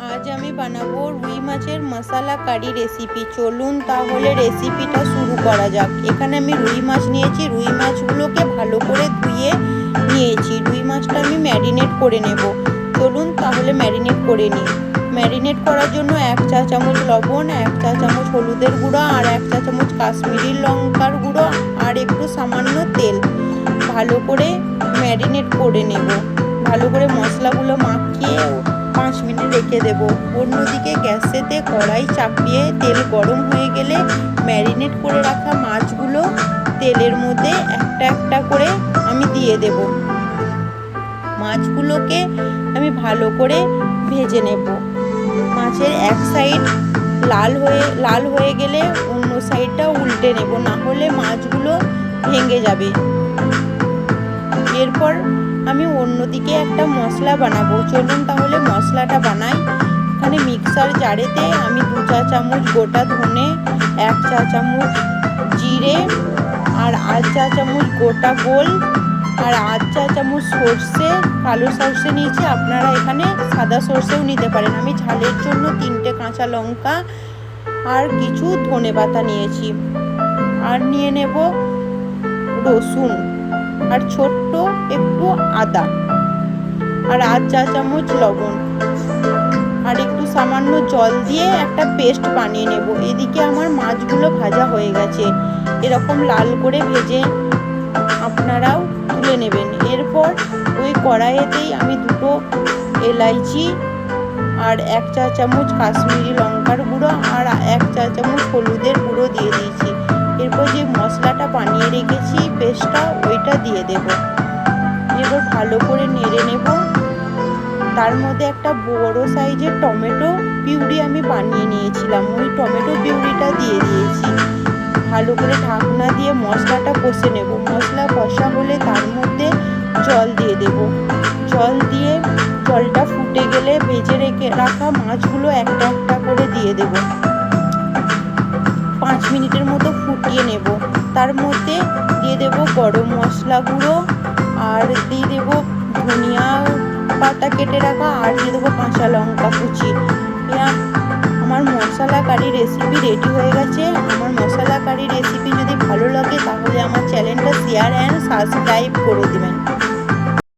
আজ আমি বানাবো রুই মাছের মশলা কারি রেসিপি চলুন তাহলে রেসিপিটা শুরু করা যাক। এখানে আমি রুই মাছ নিয়েছি। রুই মাছগুলোকে ভালো করে ধুয়ে নিয়েছি। রুই মাছটা আমি ম্যারিনেট করে নেব। চলুন তাহলে ম্যারিনেট করে নিই। ম্যারিনেট করার জন্য এক চা চামচ লবণ, এক চা চামচ হলুদের গুঁড়ো আর এক চা চামচ কাশ্মীরি লঙ্কার গুঁড়ো আর একটু সামান্য তেল। ভালো করে ম্যারিনেট করে নেব। ভালো করে মশলাগুলো মাখিয়ে পাঁচ মিনিট রেখে দেব। অন্যদিকে গ্যাসেতে কড়াই চাপিয়ে তেল গরম হয়ে গেলে ম্যারিনেট করে রাখা মাছগুলো তেলের মধ্যে একটা একটা করে আমি দিয়ে দেব। মাছগুলোকে আমি ভালো করে ভেজে নেব। মাছের এক সাইড লাল হয়ে লাল হয়ে গেলে অন্য সাইডটা উল্টে নেব। না হলে মাছগুলো ভেঙে যাবে। এরপর আমি অন্যদিকে একটা মশলা বানাবো। চলুন তাহলে মশলাটা বানাই। এখানে মিক্সার জারেতে আমি দু চা চামচ গোটা ধনে, এক চা চামচ জিরে, আর আধ চা চামচ গোটা গোল, আর আধ চা চামচ সর্ষে। কালো সর্ষে নিয়েছি, আপনারা এখানে সাদা সর্ষেও নিতে পারেন। আমি ঝালের জন্য তিনটে কাঁচা লঙ্কা আর কিছু ধনে পাতা নিয়েছি। আর নিয়ে নেব রসুন। আর ছোট্ট একটু আদা। আর আধ চা চামচ লবণ। আর একটু সামান্য জল দিয়ে একটা পেস্ট বানিয়ে নেব। এদিকে আমার মাছগুলো ভাজা হয়ে গেছে। এরকম লাল করে ভেজে আপনারাও তুলে নেবেন। এরপর ওই কড়াইয়েতেই আমি দুটো এলাইচি আর এক চা চামচ কাশ্মীরি লঙ্কার গুঁড়ো আর এক চা চামচ হলুদের গুঁড়ো দিয়ে দিয়েছি। এরপর যে মশলাটা বানিয়ে রেখেছি, পেস্টটা ওইটা দিয়ে দেব। এবার ভালো করে নেড়ে নেব। তার মধ্যে একটা বড় সাইজের টমেটো পিউরি আমি বানিয়ে নিয়েছিলাম। ওই টমেটো পিউরিটা দিয়ে দিয়েছি। ভালো করে ঢাকনা দিয়ে মশলাটা কষে নেব। মশলা কষা হলে তার মধ্যে জল দিয়ে দেব। জল দিয়ে জলটা ফুটে গেলে ভেজে রেখে রাখা মাছগুলো একটা একটা করে দিয়ে দেব। পাঁচ মিনিটের মতো ফুটিয়ে নেব। তার মধ্যে দিয়ে দেব গরম মশলা গুঁড়ো আর দিয়ে দেবো ধনিয়া পাতা কেটে রাখা, আর দিয়ে দেবো কাঁচা লঙ্কা কুচি। আমার মশলা কারি রেসিপি রেডি হয়ে গেছে। আমার মশলা কারি রেসিপি যদি ভালো লাগে, তাহলে আমার চ্যানেলটা শেয়ার অ্যান্ড সাবস্ক্রাইব করে দেবেন।